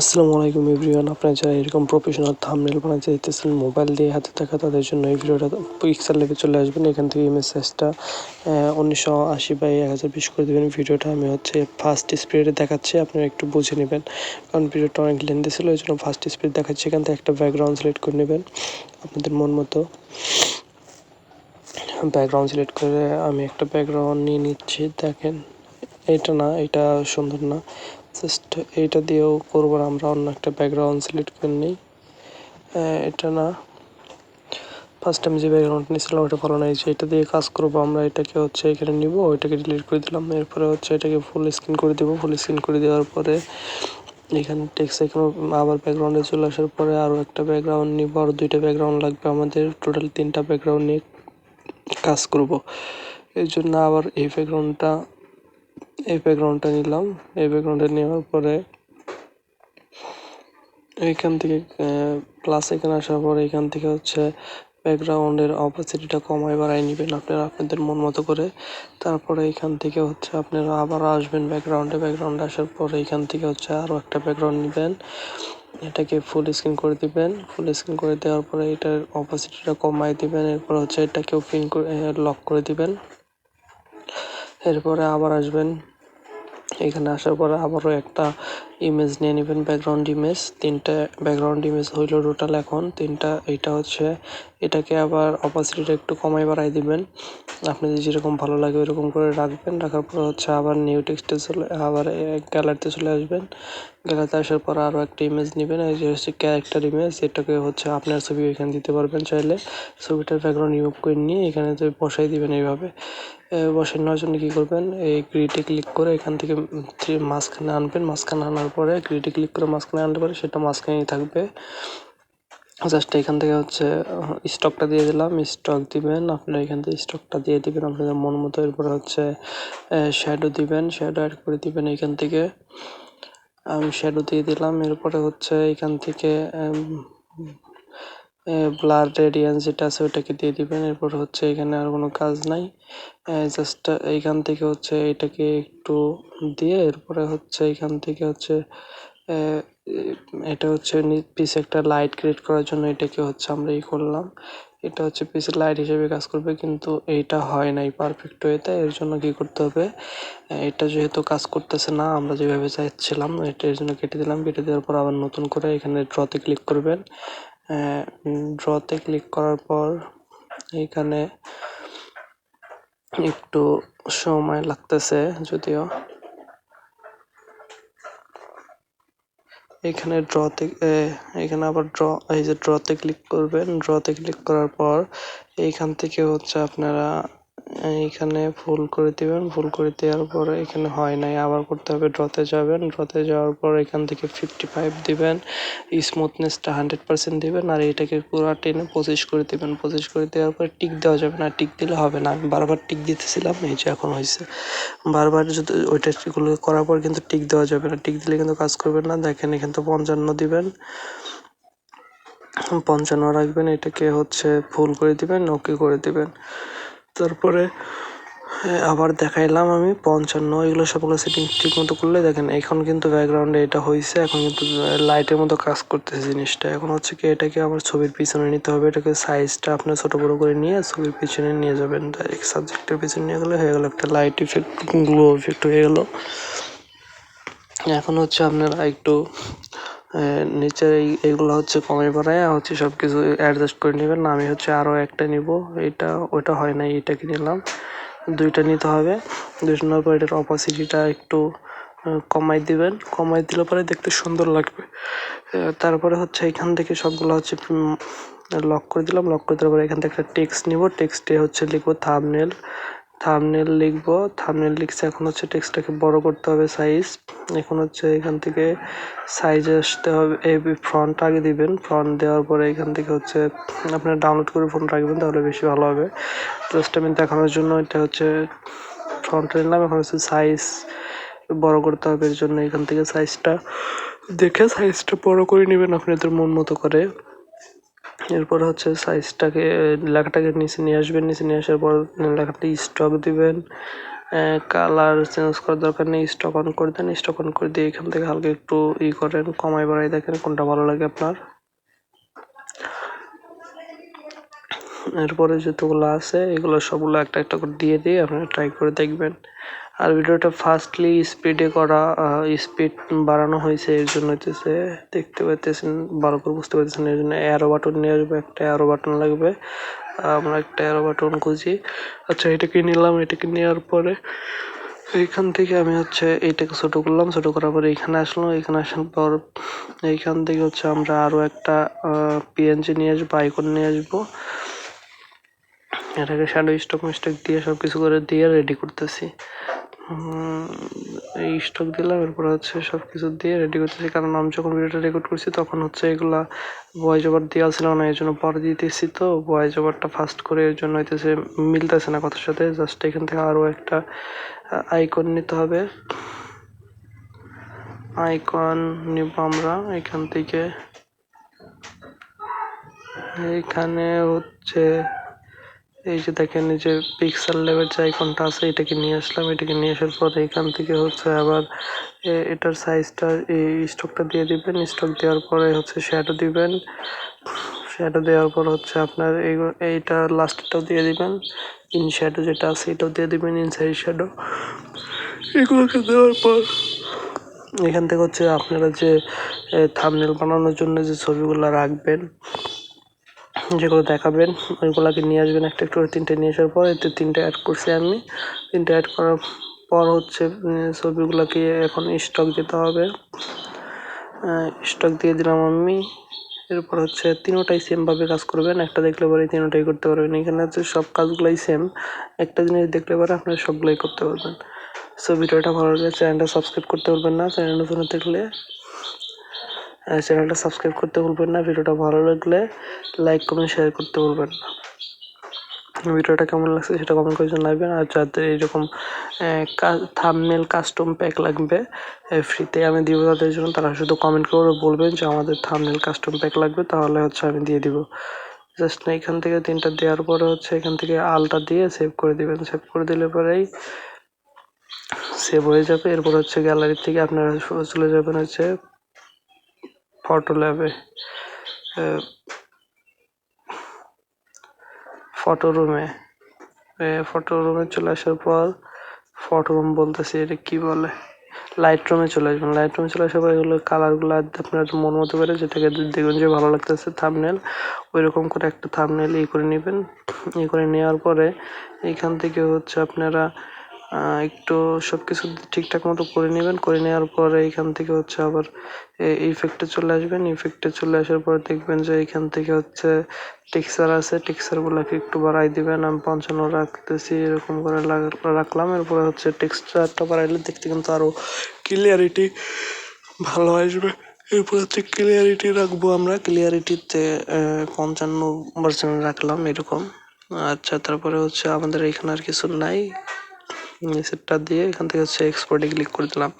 আসসালামু আলাইকুম এভরিওয়ান, আপনারা যারা এরকম প্রফেশনাল থাম্বনেল বানাতে চাইতেছেন মোবাইল দিয়ে হাতে থাকা তাদের জন্য এই ভিডিওটা পিক্সেল লেগে চলে আসবেন। এখান থেকে সাইজটা উনিশশো আশি বাই এক হাজার বিশ করে দেবেন। ভিডিওটা আমি হচ্ছে ফার্স্ট স্পিডে দেখাচ্ছি, আপনারা একটু বুঝে নেবেন। কারণ ভিডিওটা অনেক লেন্দি ছিল, এই জন্য ফার্স্ট স্পিড দেখাচ্ছি। এখান থেকে একটা ব্যাকগ্রাউন্ড সিলেক্ট করে নেবেন, আপনাদের মন মতো। ব্যাকগ্রাউন্ড সিলেক্ট করে আমি একটা ব্যাকগ্রাউন্ড নিয়ে নিচ্ছি, দেখেন। এটা না, এটা সুন্দর না। জাস্ট এইটা দিয়েও করব না আমরা, অন্য একটা ব্যাকগ্রাউন্ড সিলেক্ট করে নিই। এটা না ফার্স্ট টাইম যে ব্যাকগ্রাউন্ড নিয়েছিলাম ওটা ভালো না এই যে এটা দিয়ে কাজ করব আমরা, এটাকে হচ্ছে এখানে নিব, ওইটাকে ডিলিট করে দিলাম, এরপরে হচ্ছে এটাকে ফুল স্ক্রিন করে দেবো। ফুল স্ক্রিন করে দেওয়ার পরে এখানে টেক্সট এখানে আবার ব্যাকগ্রাউন্ডে চলে আসার পরে আরও একটা ব্যাকগ্রাউন্ড নিব, আর দুইটা ব্যাকগ্রাউন্ড লাগবে আমাদের টোটাল তিনটা ব্যাকগ্রাউন্ড নিয়ে কাজ করব। এই জন্য আবার এই ব্যাকগ্রাউন্ডটা এই ব্যাকগ্রাউন্ডটা নিলাম। এই ব্যাকগ্রাউন্ডটা নেওয়ার পরে এইখান থেকে প্লাস এখানে আসার পরে এখান থেকে হচ্ছে ব্যাকগ্রাউন্ডের অপাসিটিটা কমায় বাড়াই নেবেন আপনারা, আপনাদের মন মতো করে। তারপরে এখান থেকে হচ্ছে আপনারা আবার আসবেন ব্যাকগ্রাউন্ডে ব্যাকগ্রাউন্ডে আসার পরে এখান থেকে হচ্ছে আরও একটা ব্যাকগ্রাউন্ড নেবেন। এটাকে ফুল স্ক্রিন করে দিবেন। ফুল স্ক্রিন করে দেওয়ার পরে এটার অপাসিটিটা কমায় দিবেন। এরপর হচ্ছে এটাকেও পিন করে লক করে দিবেন। এরপরে আবার আসবেন। এখানে আসার পরে আবারও একটা ইমেজ নিয়ে নেবেন ব্যাকগ্রাউন্ড ইমেজ তিনটা ব্যাকগ্রাউন্ড ইমেজ হইল টোটাল এখন, তিনটা এটা হচ্ছে, এটাকে আবার অপাসিটিটা একটু কমাই বাড়াই দিবেন। আপনাদের যেরকম ভালো লাগে ওইরকম করে রাখবেন, রাখার পর হচ্ছে আবার নিউ টেক্সটে চলে, আবার গ্যালারিতে চলে আসবেন। গ্যালারিতে আসার পর আরও একটা ইমেজ নেবেন, এই যে হচ্ছে ক্যারেক্টার ইমেজ এটাকে হচ্ছে আপনার ছবি এখানে দিতে পারবেন চাইলে। ছবিটার ব্যাকগ্রাউন্ড রিমুভ করে নিয়ে এখানে তো বসাই দিবেন এইভাবে। বসাই নেওয়ার জন্য কী করবেন, এই গ্রিডে ক্লিক করে এখান থেকে মাঝখানে আনবেন, মাঝখানে আনার পরে গ্রিডে ক্লিক করে মাঝখানে আনতে পারে, সেটা মাঝখানেই থাকবে। জাস্ট এখান থেকে হচ্ছে স্টকটা দিয়ে দিলাম স্টক দিবেন আপনারা এখান থেকে স্টকটা দিয়ে দিবেন আপনাদের মন মতো এরপরে হচ্ছে শ্যাডো দিবেন শ্যাডো অ্যাড করে দিবেন এখান থেকে। আমি শ্যাডো দিয়ে দিলাম, এরপরে হচ্ছে এখান থেকে ব্লার রেডিয়েন্স যেটা আছে ওটাকে দিয়ে দিবেন। এরপর হচ্ছে এখানে আর কোনো কাজ নাই। জাস্ট এইখান থেকে হচ্ছে এটাকে একটু দিয়ে এরপরে হচ্ছে এখান থেকে হচ্ছে এটা হচ্ছে পিস একটা লাইট ক্রিয়েট করার জন্য এটাকে হচ্ছে আমরা ই করলাম। এটা হচ্ছে পিসের লাইট হিসেবে কাজ করবে, কিন্তু এইটা হয় নাই পারফেক্ট ওয়েতে এর জন্য কি করতে হবে? এটা যেহেতু কাজ করতেছে না, আমরা যেভাবে চাইছিলাম, এটা এর জন্য কেটে দিলাম। কেটে দেওয়ার পর আবার নতুন করে এখানে ড্রতে ক্লিক করবেন। ড্রতে ক্লিক করার পর এখানে একটু সময় লাগতেছে যদিও। এখানে ড্রতে এখানে আবার ড্র এই যে ড্রতে ক্লিক করবেন ড্রতে ক্লিক করার পর এইখান থেকে হচ্ছে আপনারা এইখানে ফুল করে দিবেন ফুল করে দেওয়ার পরে এখানে হয় নাই। আবার করতে হবে, ড্রতে যাবেন, ড্রতে যাওয়ার পর এখান থেকে ফিফটি ফাইভ দিবেন স্মুথনেসটা হান্ড্রেড পার্সেন্ট দিবেন, আর এটাকে পুরো টেনে পঁচিশ করে দিবেন। পঁচিশ করে দেওয়ার পরে টিক দেওয়া যাবে না, টিক দিলে হবে না। আমি বারবার টিক দিতেছিলাম, এই যে এখন হয়েছে বারবার যদি ওইটা করার পর কিন্তু টিক দেওয়া যাবে না। টিক দিলে কিন্তু কাজ করবে না। দেখেন, এখানে তো পঞ্চান্ন দিবেন। পঞ্চান্ন রাখবেন, এটাকে হচ্ছে ফুল করে দিবেন ওকে করে দিবেন। তারপরে আবার দেখাইলাম আমি পঞ্চান্ন, এগুলো সবগুলো সেটিং ঠিক মতো করলে দেখেন এখন কিন্তু ব্যাকগ্রাউন্ডে এটা হয়েছে এখন কিন্তু লাইটের মতো কাজ করতেছে জিনিসটা। এখন হচ্ছে কি এটাকে আমার ছবির পিছনে নিতে হবে, এটাকে সাইজটা আপনি ছোট বড় করে নিয়ে ছবির পিছনে নিয়ে যাবেন। ডাইরেক্ট সাবজেক্টের পিছনে নিয়ে গেলে হয়ে গেলো একটা লাইট ইফেক্ট গ্লো ইফেক্ট হয়ে গেল। এখন হচ্ছে আপনারা একটু নিচে এইগুলো হচ্ছে কমে বাড়ায় হচ্ছে সব কিছু অ্যাডজাস্ট করে নেবেন। আমি হচ্ছে আরও একটা নিব। এটা, ওটা হয় না এটাকে নিলাম। দুইটা নিতে হবে। দুইটা নেওয়ার পর এটার অপাসিটিটা একটু কমাই দিবেন। কমাই দিলে পরে দেখতে সুন্দর লাগবে। তারপরে হচ্ছে এখান থেকে সবগুলো হচ্ছে লক করে দিলাম। লক করে দেওয়ার পরে এখান থেকে একটা টেক্সট নিব। টেক্সটে হচ্ছে লিখব থামনেল থামনেল লিখব। থামনেল লিখছে এখন হচ্ছে টেক্সটটাকে বড় করতে হবে সাইজ এখন হচ্ছে এখান থেকে সাইজ আসতে হবে, এই ফ্রন্ট আগে দিবেন। ফ্রন্ট দেওয়ার পরে এখান থেকে হচ্ছে আপনারা ডাউনলোড করে ফোন রাখবেন, তাহলে বেশি ভালো হবে। জাস্ট আমি দেখানোর জন্য এটা হচ্ছে ফ্রন্ট নিলাম, এখন হচ্ছে সাইজ বড় করতে হবে, এর জন্য এখান থেকে সাইজটা দেখে সাইজটা বড় করে নেবেন, আপনাদের মন মতো করে। এরপর হচ্ছে সাইজটাকে লেখাটাকে নিচে নিয়ে আসবেন। নিচে নিয়ে আসার পর লেখাটা স্টক দিবেন। কালার চেঞ্জ করার দরকার নেই স্টক অন করে দেন। স্টক অন করে দিয়ে এখান থেকে হালকা একটু ই করেন কমাই বাড়াই দেখেন কোনটা ভালো লাগে আপনার। এরপরে যতগুলো আছে, এগুলো সবগুলো একটা একটা করে দিয়ে দিয়ে আপনারা ট্রাই করে দেখবেন। আর ভিডিওটা ফার্স্টলি স্পিডে করা স্পিড বাড়ানো হয়েছে, এর জন্য হইতেছে, দেখতে পাইতেছেন, ভালো করে বুঝতে পারতেছেন এর জন্য অ্যারো বাটন নিয়ে আসবে, একটা অ্যারো বাটন লাগবে, আমরা একটা অ্যারো বাটন খুঁজি। আচ্ছা এটাকে নিলাম? এটাকে নেওয়ার পরে এইখান থেকে আমি হচ্ছে এইটাকে ছোট করলাম, ছোট করার পরে এখানে আসলাম এখানে আসার পর এইখান থেকে হচ্ছে আমরা আরও একটা পিএনজি নিয়ে আসব আইকন নিয়ে আসব। এটাকে শ্যাডো স্টক মিস্টক দিয়ে সব কিছু করে দিয়ে রেডি করতেছি। এই স্টক দিলাম, এরপর হচ্ছে সব কিছু দিয়ে রেডি করতেছি। কারণ আমি যখন ভিডিওটা রেকর্ড করছি, তখন হচ্ছে এগুলা ভয়েস ওভার দেওয়া ছিল না এই জন্য পরে দিতেছি তো। ভয়েস ওভারটা ফাস্ট করে এর জন্য হইতেছে মিলতেছে না কথার সাথে। জাস্ট এখান থেকে আরও একটা আইকন নিতে হবে। আইকন নিব আমরা এখান থেকে। এখানে হচ্ছে এই যে দেখেন, এই যে পিক্সেল লেভেল যে আইকনটা আছে, এটাকে নিয়ে আসলাম। এটাকে নিয়ে আসার পর এখান থেকে হচ্ছে আবার এটার সাইজটা এই স্টকটা দিয়ে দিবেন। স্টক দেওয়ার পরে হচ্ছে শ্যাডো দিবেন। শ্যাডো দেওয়ার পর হচ্ছে আপনার এই, এইটা লাস্টটাও দিয়ে দিবেন। ইন শ্যাডো যেটা আছে, এটাও দিয়ে দিবেন ইনসাইড শ্যাডো এগুলোকে দেওয়ার পর এখান থেকে হচ্ছে আপনারা যে থামনেল বানানোর জন্য যে ছবিগুলো রাখবেন যেগুলো দেখাবেন, ওইগুলাকে নিয়ে আসবেন একটা একটু করে তিনটে নিয়ে আসার পর, এতে তিনটে অ্যাড করছি আমি। তিনটে অ্যাড করার পর হচ্ছে ছবিগুলোকে এখন স্টক দিতে হবে। স্টক দিয়ে দিলাম আমি। এরপর হচ্ছে তিনোটাই সেমভাবে কাজ করবেন। একটা দেখলে পরে তিনোটাই করতে পারবেন। এখানে হচ্ছে সব কাজগুলাই সেম একটা জিনিস দেখলে পরে আপনারা সবগুলাই করতে পারবেন। সো ভিডিওটা ভালো লাগলে চ্যানেলটা সাবস্ক্রাইব করতে পারবেন না। চ্যানেল নতুন দেখলে চ্যানেলটা সাবস্ক্রাইব করতে ভুলবেন না, ভিডিওটা ভালো লাগলে লাইক, কমেন্ট শেয়ার করতে ভুলবেন না। ভিডিওটা কেমন লাগছে সেটা কমেন্ট করে জানাবেন। আর যাদের এরকম থামনেল কাস্টম প্যাক লাগবে ফ্রিতে আমি দিব তাদের জন্য, তারা শুধু কমেন্ট করে বলবেন যে আমাদের থামনেল কাস্টম প্যাক লাগবে, তাহলে হচ্ছে আমি দিয়ে দিব। জাস্ট না, এখান থেকে তিনটা দেওয়ার পরে হচ্ছে এখান থেকে আলটা দিয়ে সেভ করে দিবেন। সেভ করে দিলে পরেই সেভ হয়ে যাবে। এরপর হচ্ছে গ্যালারি থেকে আপনারা চলে যাবেন হচ্ছে ফটো ল্যাবে ফটো রুমে ফটো রুমে চলে আসার পর ফটো রুম বলতেছি, এটা কি বলে? লাইট রুমে চলে আসবেন। লাইট রুমে চলে আসার পর এগুলো কালারগুলো আপনার মন মতো করে যেটাকে দেখবেন যে ভালো লাগতেছে থামনেল ওই রকম করে একটা থামনেল ই করে নেবেন। ই করে নেওয়ার পরে এইখান থেকে হচ্ছে আপনারা একটু সব কিছু ঠিকঠাক মতো করে নেবেন। করে নেওয়ার পরে এখান থেকে হচ্ছে আবার ইফেক্টে চলে আসবেন। ইফেক্টে চলে আসার পর দেখবেন যে এখান থেকে হচ্ছে টেক্সচার আছে। টেক্সচার গুলাকে একটু বাড়াই দিবেন। আমি পঞ্চান্ন রাখতেছি, এরকম করে রাখলাম। এরপরে হচ্ছে টেক্সচারটা বাড়াইলে দেখতে কিন্তু আরও ক্লিয়ারিটি ভালো আসবে। এরপর হচ্ছে ক্লিয়ারিটি রাখব আমরা। ক্লিয়ারিটিতে পঞ্চান্ন পার্সেন্ট রাখলাম এরকম। আচ্ছা তারপরে হচ্ছে আমাদের এখানে আর কিছু নাই। নিচেরটা দিয়ে এখান থেকে হচ্ছে এক্সপোর্টে ক্লিক করে দিলাম।